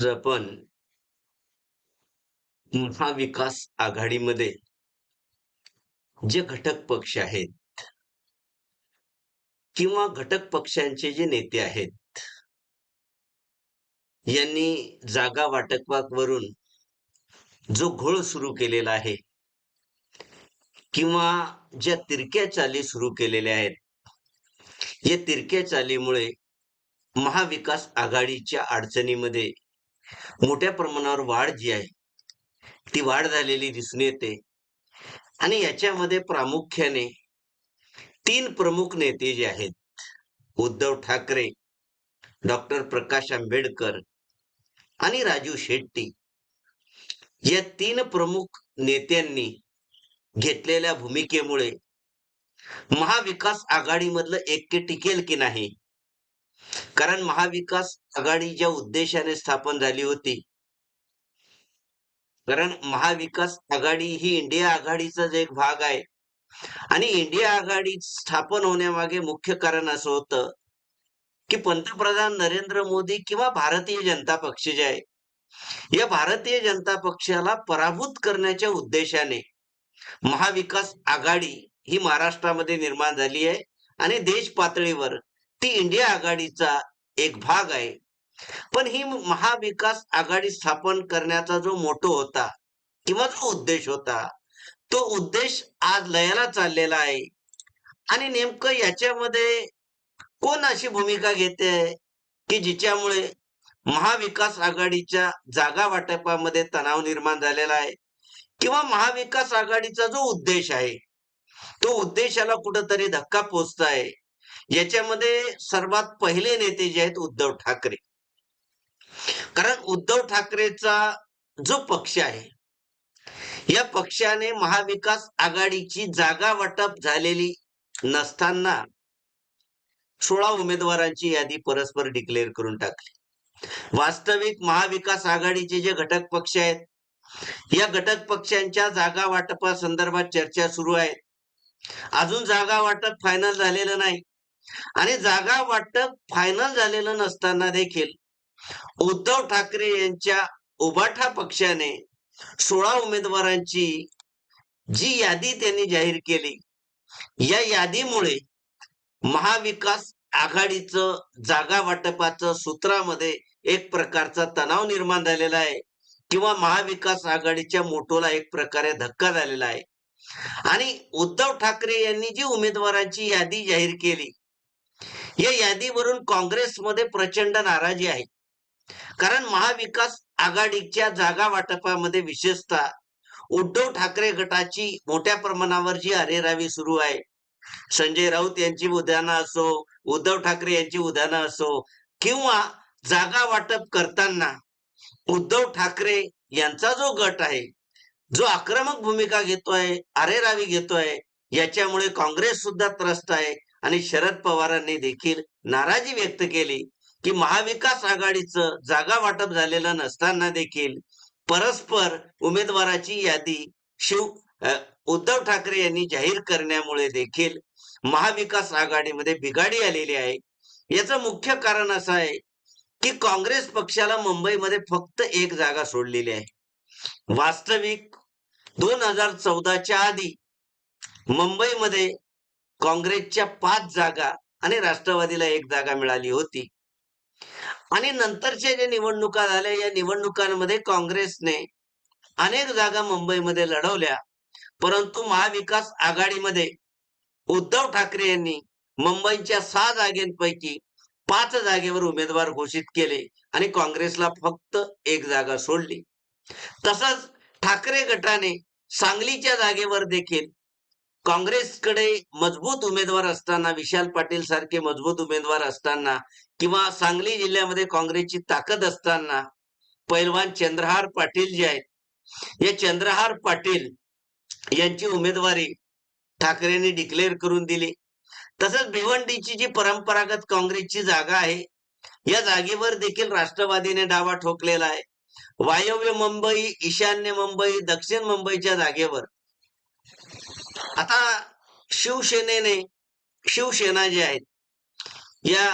आज आपण महाविकास आघाडीमध्ये. जे घटक पक्ष आहेत. किंवा घटक पक्षांचे जे नेते आहेत. यांनी जागा वाटपावरून जो घोळ सुरू केलेला आहे. किंवा ज्या तिरक्या चाली सुरू केलेल्या आहेत. या तिरक्या चालीमुळे महाविकास आघाडीच्या अडचणीमध्ये मोठ्या प्रमाणावर वाढ जी आहे ती वाढ झालेली दिसून येते. आणि याच्यामध्ये प्रामुख्याने तीन प्रमुख नेते जे आहेत उद्धव ठाकरे डॉक्टर प्रकाश आंबेडकर आणि राजू शेट्टी या तीन प्रमुख नेत्यांनी घेतलेल्या भूमिकेमुळे महाविकास आघाडीमधलं ऐक्य टिकेल की नाही कारण महाविकास आघाडी ज्या उद्देशाने स्थापन झाली होती. कारण महाविकास आघाडी ही इंडिया आघाडीचाच एक भाग आहे. आणि इंडिया आघाडी स्थापन होण्यामागे मुख्य कारण असं होतं की पंतप्रधान नरेंद्र मोदी किंवा भारतीय जनता पक्ष जे आहे या भारतीय जनता पक्षाला पराभूत करण्याच्या उद्देशाने महाविकास आघाडी ही महाराष्ट्रामध्ये निर्माण झाली आहे आणि देश पातळीवर ती इंडिया आघाडीचा एक भाग आहे. पण ही महाविकास आघाडी स्थापन करण्याचा जो मोठो होता किंवा जो उद्देश होता तो उद्देश आज लयाला चाललेला आहे. आणि नेमकं याच्यामध्ये कोण अशी भूमिका घेते की जिच्यामुळे महाविकास आघाडीच्या जागा वाटपामध्ये तणाव निर्माण झालेला आहे किंवा महाविकास आघाडीचा जो उद्देश आहे तो उद्देशाला कुठंतरी धक्का पोचताय. याच्यामध्ये सर्वात पहिले नेते जे आहेत उद्धव ठाकरे. कारण उद्धव ठाकरेचा जो पक्ष आहे या पक्षाने महाविकास आघाडीची जागा वाटप झालेली नसताना सोळा उमेदवारांची यादी परस्पर डिक्लेअर करून टाकली. वास्तविक महाविकास आघाडीचे जे घटक पक्ष आहेत या घटक पक्षांच्या जागा वाटपा संदर्भात चर्चा सुरू आहे. अजून जागा वाटप फायनल झालेलं नाही. आणि जागा वाटप फायनल झालेलं नसताना देखील उद्धव ठाकरे यांच्या उभाठा पक्षाने सोळा उमेदवारांची जी यादी त्यांनी जाहीर केली या यादीमुळे महाविकास आघाडीचं जागा वाटपाचं सूत्रामध्ये एक प्रकारचा तणाव निर्माण झालेला आहे किंवा महाविकास आघाडीच्या मोठोला एक प्रकारे धक्का झालेला आहे. आणि उद्धव ठाकरे यांनी जी उमेदवारांची यादी जाहीर केली या यादीवरून काँग्रेसमध्ये प्रचंड नाराजी आहे. कारण महाविकास आघाडीच्या जागा वाटपामध्ये विशेषतः उद्धव ठाकरे गटाची मोठ्या प्रमाणावर जी अरेरावी सुरू आहे संजय राऊत यांची उदाहरणं असो उद्धव ठाकरे यांची उदाहरणं असो किंवा जागा वाटप करताना उद्धव ठाकरे यांचा जो गट आहे जो आक्रमक भूमिका घेतोय अरेरावी घेतोय याच्यामुळे काँग्रेस सुद्धा त्रस्त आहे. आणि शरद पवारांनी देखील नाराजी व्यक्त केली की महाविकास आघाडीचं जागा वाटप झालेलं नसताना देखील परस्पर उमेदवाराची यादी शिव उद्धव ठाकरे यांनी जाहीर करण्यामुळे देखील महाविकास आघाडीमध्ये बिघाडी आलेली आहे. याचं मुख्य कारण असं आहे की काँग्रेस पक्षाला मुंबईमध्ये फक्त एक जागा सोडलेली आहे. वास्तविक दोन हजार चौदाच्या आधी मुंबईमध्ये काँग्रेसच्या पाच जागा आणि राष्ट्रवादीला एक जागा मिळाली होती. आणि नंतरच्या ज्या निवडणुका झाल्या या निवडणुकांमध्ये काँग्रेसने अनेक जागा मुंबईमध्ये लढवल्या. परंतु महाविकास आघाडीमध्ये उद्धव ठाकरे यांनी मुंबईच्या सहा जागेपैकी पाच जागेवर उमेदवार घोषित केले आणि काँग्रेसला फक्त एक जागा सोडली. तसंच ठाकरे गटाने सांगलीच्या जागेवर देखील काँग्रेसकडे मजबूत उमेदवार असताना विशाल पाटील सारखे मजबूत उमेदवार असताना किंवा सांगली जिल्ह्यामध्ये काँग्रेसची ताकद असताना पैलवान चंद्रहार पाटील जे आहेत या चंद्रहार पाटील यांची उमेदवारी ठाकरेंनी डिक्लेअर करून दिली. तसंच भिवंडीची जी परंपरागत काँग्रेसची जागा आहे या जागेवर देखील राष्ट्रवादीने डावा ठोकलेला आहे. वायव्य मुंबई ईशान्य मुंबई दक्षिण मुंबईच्या जागेवर आता शिवसेनेने शिवसेना जी आहेत या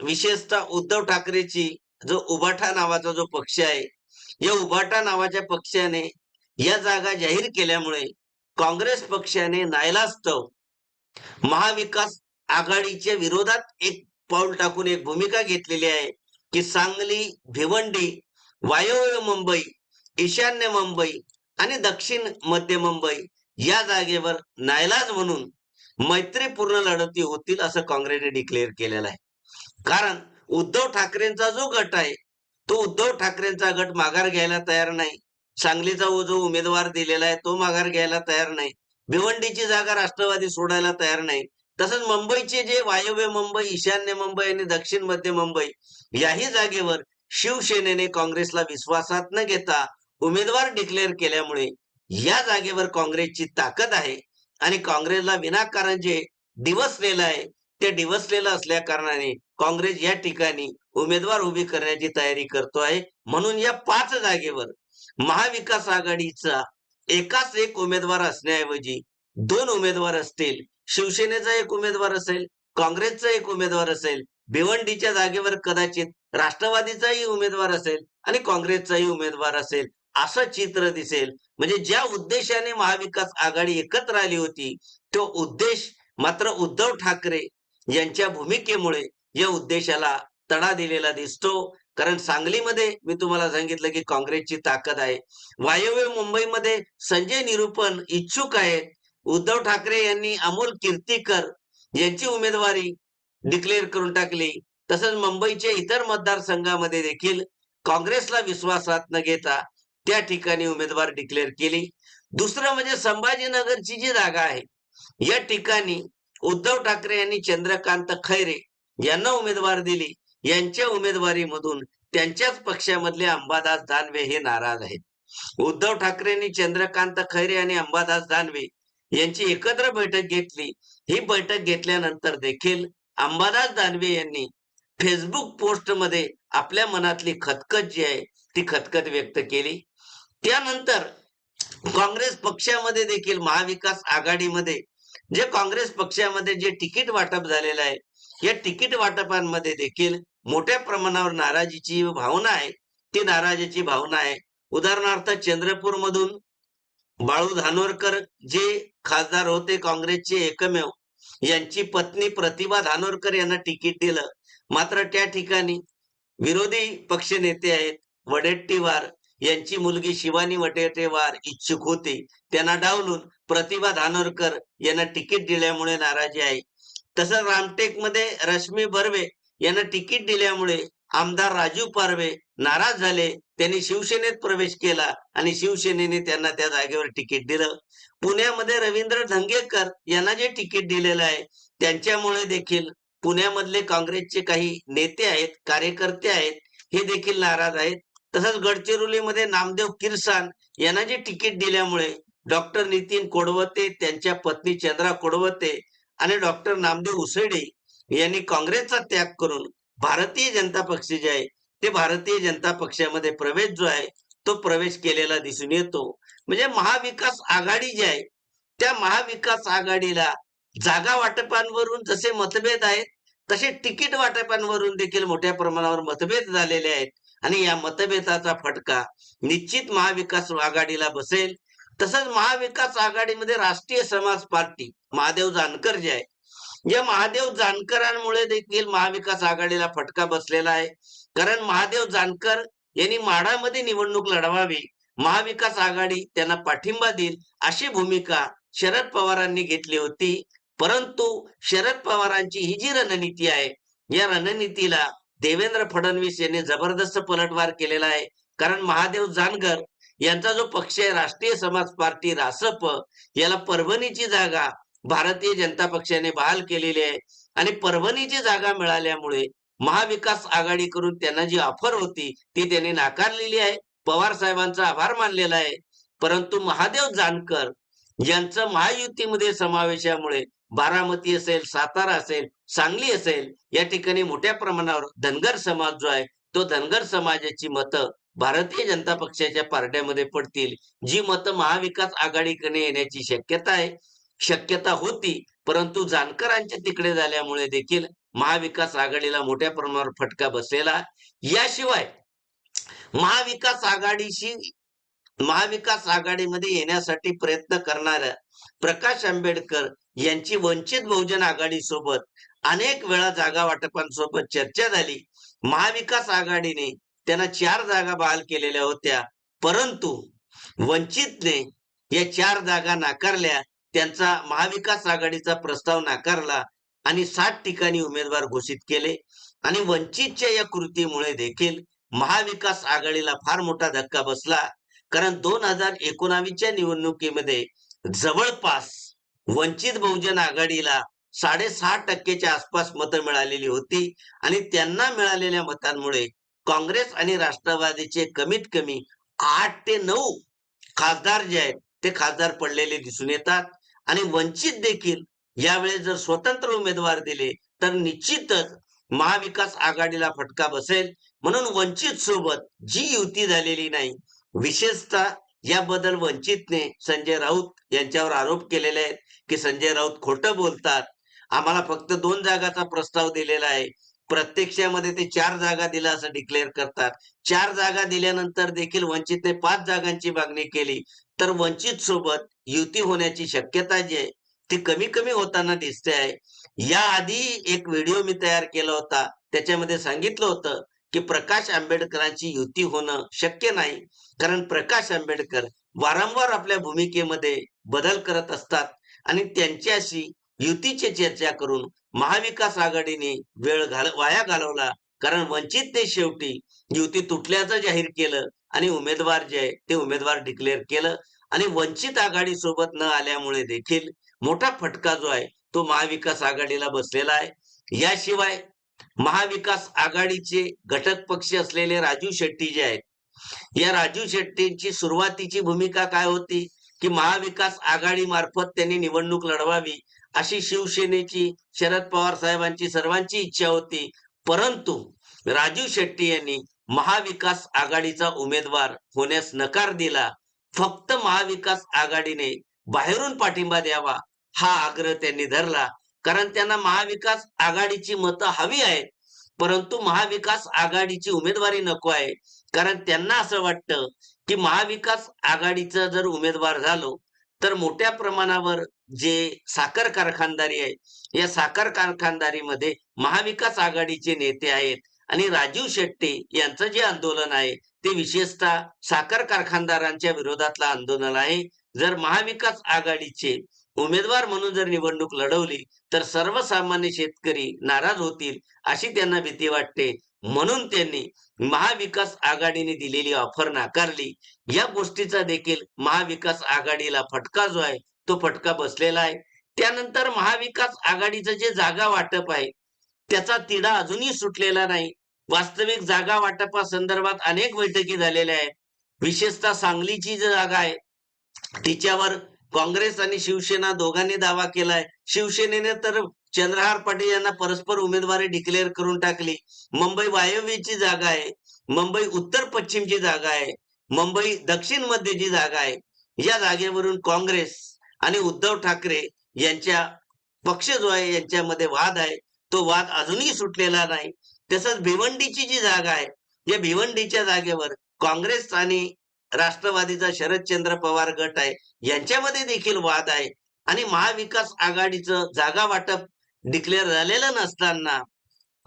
विशेषतः उद्धव ठाकरेची जो उभाटा नावाचा जो पक्ष आहे या उभाटा नावाच्या पक्षाने या जागा जाहीर केल्यामुळे काँग्रेस पक्षाने नायलास्तव महाविकास आघाडीच्या विरोधात एक पाऊल टाकून एक भूमिका घेतलेली आहे की सांगली भिवंडी वायव्य मुंबई ईशान्य मुंबई आणि दक्षिण मध्य मुंबई या जागेवर नायलाज म्हणून मैत्रीपूर्ण लढती होतील असं काँग्रेसने डिक्लेअर केलेलं आहे. कारण उद्धव ठाकरेंचा जो गट आहे तो उद्धव ठाकरेंचा गट माघार घ्यायला तयार नाही. सांगलीचा जो उमेदवार दिलेला आहे तो माघार घ्यायला तयार नाही. भिवंडीची जागा राष्ट्रवादी सोडायला तयार नाही. तसंच मुंबईचे जे वायव्य मुंबई ईशान्य मुंबई आणि दक्षिण मध्य मुंबई याही जागेवर शिवसेनेने काँग्रेसला विश्वासात न घेता उमेदवार डिक्लेअर केल्यामुळे या जागेवर काँग्रेसची ताकद आहे आणि काँग्रेसला विनाकारण जे दिवसलेलं आहे ते दिवसलेलं असल्या कारणाने काँग्रेस या ठिकाणी उमेदवार उभी करण्याची तयारी करतो आहे. म्हणून या पाच जागेवर महाविकास आघाडीचा एकाच एक उमेदवार असण्याऐवजी दोन उमेदवार असतील शिवसेनेचा एक उमेदवार असेल काँग्रेसचा एक उमेदवार असेल भिवंडीच्या जागेवर कदाचित राष्ट्रवादीचाही उमेदवार असेल आणि काँग्रेसचाही उमेदवार असेल. असं चित्र दिसेल. म्हणजे ज्या उद्देशाने महाविकास आघाडी एकत्र आली होती तो उद्देश मात्र उद्धव ठाकरे यांच्या भूमिकेमुळे या उद्देशाला तडा दिलेला दिसतो. कारण सांगलीमध्ये मी तुम्हाला सांगितलं की काँग्रेसची ताकद आहे. वायव्य मुंबईमध्ये संजय निरूपण इच्छुक आहेत. उद्धव ठाकरे यांनी अमोल कीर्तीकर यांची उमेदवारी डिक्लेअर करून टाकली. तसंच मुंबईच्या इतर मतदारसंघामध्ये देखील काँग्रेसला विश्वासात न घेता त्या ठिकाणी उमेदवार डिक्लेअर केली. दुसरं म्हणजे संभाजीनगरची जी जागा आहे या ठिकाणी उद्धव ठाकरे यांनी चंद्रकांत खैरे यांना उमेदवार दिली. यांच्या उमेदवारीमधून त्यांच्याच पक्षामधले अंबादास दानवे हे नाराज आहेत. उद्धव ठाकरेंनी चंद्रकांत खैरे आणि अंबादास दानवे यांची एकत्र बैठक घेतली. ही बैठक घेतल्यानंतर देखील अंबादास दानवे यांनी फेसबुक पोस्टमध्ये आपल्या मनातली खतखत जी आहे ती खतखत व्यक्त केली. त्यानंतर काँग्रेस पक्षामध्ये देखील महाविकास आघाडीमध्ये जे काँग्रेस पक्षामध्ये जे तिकीट वाटप झालेलं आहे या तिकीट वाटपांमध्ये देखील मोठ्या प्रमाणावर नाराजीची भावना आहे. ती नाराजीची भावना आहे. उदाहरणार्थ चंद्रपूर मधून बाळू धानोरकर जे खासदार होते काँग्रेसचे एकमेव यांची पत्नी प्रतिभा धानोरकर यांना तिकीट दिलं. मात्र त्या ठिकाणी विरोधी पक्ष नेते आहेत वडेट्टीवार यांची मुलगी शिवानी वटेटेवार इच्छुक होते. त्यांना डावलून प्रतिभा धानोरकर यांना तिकीट दिल्यामुळे नाराजी आहे. तसंच रामटेकमध्ये रश्मी बर्वे यांना तिकीट दिल्यामुळे आमदार राजू पारवे नाराज झाले. त्यांनी शिवसेनेत प्रवेश केला आणि शिवसेनेने त्यांना त्या जागेवर तिकीट दिलं. पुण्यामध्ये रवींद्र धंगेकर यांना जे तिकीट दिलेलं आहे त्यांच्यामुळे देखील पुण्यामधले काँग्रेसचे काही नेते आहेत कार्यकर्ते आहेत हे देखील नाराज आहेत. तसंच गडचिरोलीमध्ये नामदेव किरसान यांना जे तिकीट दिल्यामुळे डॉक्टर नितीन कोडवते त्यांच्या पत्नी चंद्रा कोडवते आणि डॉक्टर नामदेव उसेडे यांनी काँग्रेसचा त्याग करून भारतीय जनता पक्ष जे आहे ते भारतीय जनता पक्षामध्ये प्रवेश जो आहे तो प्रवेश केलेला दिसून येतो. म्हणजे महाविकास आघाडी जी आहे त्या महाविकास आघाडीला जागा वाटपांवरून जसे मतभेद आहेत तसे तिकीट वाटपांवरून देखील मोठ्या प्रमाणावर मतभेद झालेले आहेत. आणि या मतभेदाचा फटका निश्चित महाविकास आघाडीला बसेल. तसंच महाविकास आघाडीमध्ये राष्ट्रीय समाज पार्टी महादेव जानकर जे आहे या महादेव जानकरांमुळे देखील महाविकास आघाडीला फटका बसलेला आहे. कारण महादेव जानकर यांनी माढामध्ये निवडणूक लढवावी महाविकास आघाडी त्यांना पाठिंबा देईल अशी भूमिका शरद पवारांनी घेतली होती. परंतु शरद पवारांची ही जी रणनीती आहे या रणनीतीला देवेंद्र फडणवीस यांनी जबरदस्त पलटवार केलेला आहे. कारण महादेव जानकर यांचा जो पक्ष आहे राष्ट्रीय समाज पार्टी रासप याला परभणीची जागा भारतीय जनता पक्षाने बहाल केलेली आहे. आणि परभणीची जागा मिळाल्यामुळे महाविकास आघाडी करून त्यांना जी ऑफर होती ती त्यांनी नाकारलेली आहे. पवार साहेबांचा आभार मानलेला आहे. परंतु महादेव जानकर यांचं महायुतीमध्ये समावेशामुळे बारामती असेल सातारा असेल सांगली असेल या ठिकाणी मोठ्या प्रमाणावर धनगर समाज जो आहे तो धनगर समाजाची मतं भारतीय जनता पक्षाच्या पार्ट्यामध्ये पडतील. जी मतं महाविकास आघाडीकडे येण्याची शक्यता आहे. शक्यता होती परंतु जानकरांच्या तिकडे झाल्यामुळे देखील महाविकास आघाडीला मोठ्या प्रमाणावर फटका बसलेला. याशिवाय महाविकास आघाडीशी महाविकास आघाडीमध्ये येण्यासाठी प्रयत्न करणाऱ्या प्रकाश आंबेडकर यांची वंचित बहुजन आघाडी सोबत अनेक वेळा जागा वाटपांसोबत चर्चा झाली. महाविकास आघाडीने त्यांना चार जागा बहाल केलेल्या होत्या. परंतु वंचितने या चार जागा नाकारल्या. त्यांचा महाविकास आघाडीचा प्रस्ताव नाकारला आणि सात ठिकाणी उमेदवार घोषित केले. आणि वंचितच्या या कृतीमुळे देखील महाविकास आघाडीला फार मोठा धक्का बसला. कारण दोन हजार एकोणावीसच्या निवडणुकीमध्ये जवळपास वंचित बहुजन आघाडीला साडेसहा टक्केच्या आसपास मतं मिळालेली होती आणि त्यांना मिळालेल्या मतांमुळे काँग्रेस आणि राष्ट्रवादीचे कमीत कमी आठ ते नऊ खासदार जे आहेत ते खासदार पडलेले दिसून येतात. आणि वंचित देखील यावेळेस जर स्वतंत्र उमेदवार दिले तर निश्चितच महाविकास आघाडीला फटका बसेल. म्हणून वंचित सोबत जी युती झालेली नाही विशेषतः याबद्दल वंचितने संजय राऊत यांच्यावर आरोप केलेले आहेत की संजय राऊत खोटं बोलतात. आम्हाला फक्त दोन जागाचा प्रस्ताव दिलेला आहे. प्रत्यक्षामध्ये ते चार जागा दिला असं डिक्लेअर करतात. चार जागा दिल्यानंतर देखील वंचितने पाच जागांची मागणी केली. तर वंचित सोबत युती होण्याची शक्यता जी आहे ती कमी कमी होताना दिसते आहे. याआधी एक व्हिडिओ मी तयार केला होता. त्याच्यामध्ये सांगितलं होतं की प्रकाश आंबेडकरांची युती होणं शक्य नाही. कारण प्रकाश आंबेडकर वारंवार आपल्या भूमिकेमध्ये बदल करत असतात आणि त्यांच्याशी युतीची चर्चा करून महाविकास आघाडीने वेळ घाल वाया घालवला. कारण वंचितने शेवटी युती तुटल्याचं जाहीर केलं आणि उमेदवार जे आहे ते उमेदवार डिक्लेअर केलं. आणि वंचित आघाडी सोबत न आल्यामुळे देखील मोठा फटका जो आहे तो महाविकास आघाडीला बसलेला आहे. याशिवाय महाविकास आघाडीचे घटक पक्ष असलेले राजू शेट्टी जे आहेत या राजू शेट्टींची सुरुवातीची भूमिका काय होती? की महाविकास आघाडी मार्फत त्यांनी निवडणूक लढवावी अशी शिवसेनेची शरद पवार साहेबांची सर्वांची इच्छा होती. परंतु राजू शेट्टी यांनी महाविकास आघाडीचा उमेदवार होण्यास नकार दिला. फक्त महाविकास आघाडीने बाहेरून पाठिंबा द्यावा हा आग्रह त्यांनी धरला. कारण त्यांना महाविकास आघाडीची मतं हवी आहेत. परंतु महाविकास आघाडीची उमेदवारी नको आहे. कारण त्यांना असं वाटतं की महाविकास आघाडीचं जर उमेदवार झालो तर मोठ्या प्रमाणावर जे साखर कारखानदारी आहे या साखर कारखानदारीमध्ये महाविकास आघाडीचे नेते आहेत आणि राजीव शेट्टी यांचं जे आंदोलन आहे ते विशेषतः साखर कारखानदारांच्या विरोधातलं आंदोलन आहे. जर महाविकास आघाडीचे उमेदवार म्हणून जर निवडणूक लढवली तर सर्वसामान्य शेतकरी नाराज होतील अशी त्यांना भीती वाटते. म्हणून त्यांनी महाविकास आघाडीने दिलेली ऑफर नाकारली. या गोष्टीचा देखील महाविकास आघाडीला फटका जो आहे तो फटका बसलेला आहे. त्यानंतर महाविकास आघाडीचं जे जागा वाटप आहे त्याचा तिढा अजूनही सुटलेला नाही. वास्तविक जागा वाटपा संदर्भात अनेक बैठकी झालेल्या आहेत. विशेषतः सांगलीची जी जागा आहे तिच्यावर काँग्रेस आणि शिवसेना दोघांनी दावा केलाय. शिवसेनेने तर चंद्रहार पाटील यांना परस्पर उमेदवारी डिक्लेअर करून टाकली. मुंबई वायव्यची जागा आहे. मुंबई उत्तर पश्चिमची जागा आहे. मुंबई दक्षिण मध्यची जागा आहे. या जागेवरून काँग्रेस आणि उद्धव ठाकरे यांच्या पक्ष जो आहे यांच्यामध्ये वाद आहे. तो वाद अजूनही सुटलेला नाही. तसंच भिवंडीची जी जागा आहे या भिवंडीच्या जागेवर काँग्रेस आणि राष्ट्रवादीचा शरदचंद्र पवार गट आहे यांच्यामध्ये देखील वाद आहे. आणि महाविकास आघाडीचं जागा वाटप डिक्लेअर झालेलं नसताना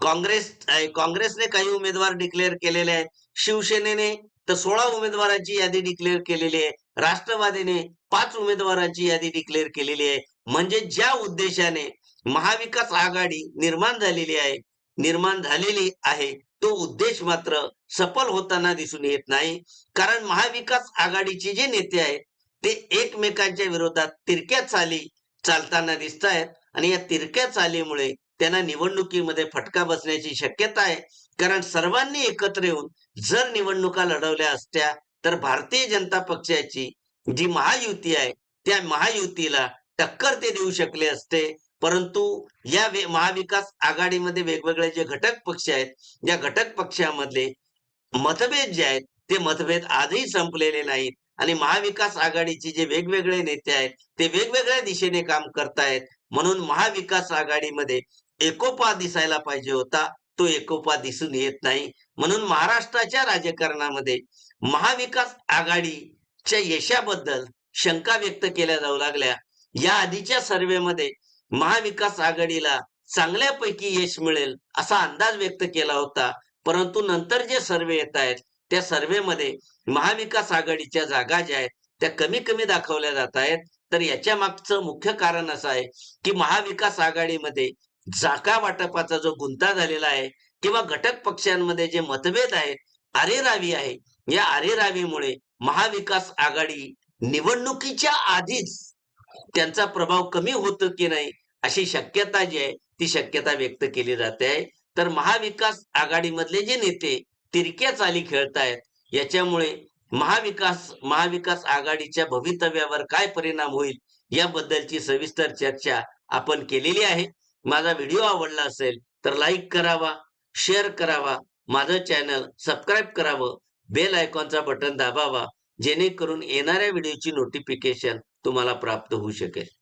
काँग्रेस काँग्रेसने काही उमेदवार डिक्लेअर केलेले आहेत. शिवसेनेने तर सोळा उमेदवारांची यादी डिक्लेअर केलेली आहे. राष्ट्रवादीने पाच उमेदवारांची यादी डिक्लेअर केलेली आहे. म्हणजे ज्या उद्देशाने महाविकास आघाडी निर्माण झालेली आहे निर्माण झालेली आहे तो उद्देश मात्र सफल होताना दिसून येत नाही. कारण महाविकास आघाडीचे जे नेते आहेत ते एकमेकांच्या विरोधात तिरक्या चाली चालताना दिसत आहेत. आणि या तिरक्या चालीमुळे त्यांना निवडणुकीमध्ये फटका बसण्याची शक्यता आहे. कारण सर्वांनी एकत्र येऊन जर निवडणुका लढवल्या असत्या तर भारतीय जनता पक्षाची जी महायुती आहे त्या महायुतीला टक्कर ते देऊ शकले असते. परंतु या महाविकास आघाडीमध्ये वेगवेगळे जे घटक पक्ष आहेत या घटक पक्षामधले मतभेद जे आहेत ते मतभेद आजही संपलेले नाहीत. आणि महाविकास आघाडीचे जे वेगवेगळे नेते आहेत ते वेगवेगळ्या दिशेने काम करतायत. म्हणून महाविकास आघाडीमध्ये एकोपा दिसायला पाहिजे होता. तो एकोपा दिसून येत नाही. म्हणून महाराष्ट्राच्या राजकारणामध्ये महाविकास आघाडीच्या यशाबद्दल शंका व्यक्त केल्या जाऊ लागल्या. या आधीच्या सर्व्हेमध्ये महाविकास आघाडीला चांगल्यापैकी यश मिळेल असा अंदाज व्यक्त केला होता. परंतु नंतर जे सर्वे येत आहेत त्या सर्वेमध्ये महाविकास आघाडीच्या जागा ज्या आहेत त्या कमी कमी दाखवल्या जात आहेत. तर याच्या मागचं मुख्य कारण असं आहे की महाविकास आघाडीमध्ये जागा वाटपाचा जो गुंता झालेला आहे किंवा घटक पक्षांमध्ये जे मतभेद आहेत अरेरावी आहे या अरेरावीमुळे महाविकास आघाडी निवडणुकीच्या आधीच त्यांचा प्रभाव कमी होतो की नाही अशी शक्यता जी आहे ती शक्यता व्यक्त केली जाते. आहे तर महाविकास आघाडीमधले जे नेते तिरक्या चाली खेळतायत याच्यामुळे महाविकास महाविकास आघाडीच्या भवितव्यावर काय परिणाम होईल याबद्दलची सविस्तर चर्चा आपण केलेली आहे. माझा व्हिडिओ आवडला असेल तर लाईक करावा शेअर करावा माझं चॅनल सबस्क्राईब करावं बेल आयकॉनचा बटन दाबावा जेणेकरून येणाऱ्या व्हिडिओची नोटिफिकेशन तुम्हाला प्राप्त होऊ शकेल.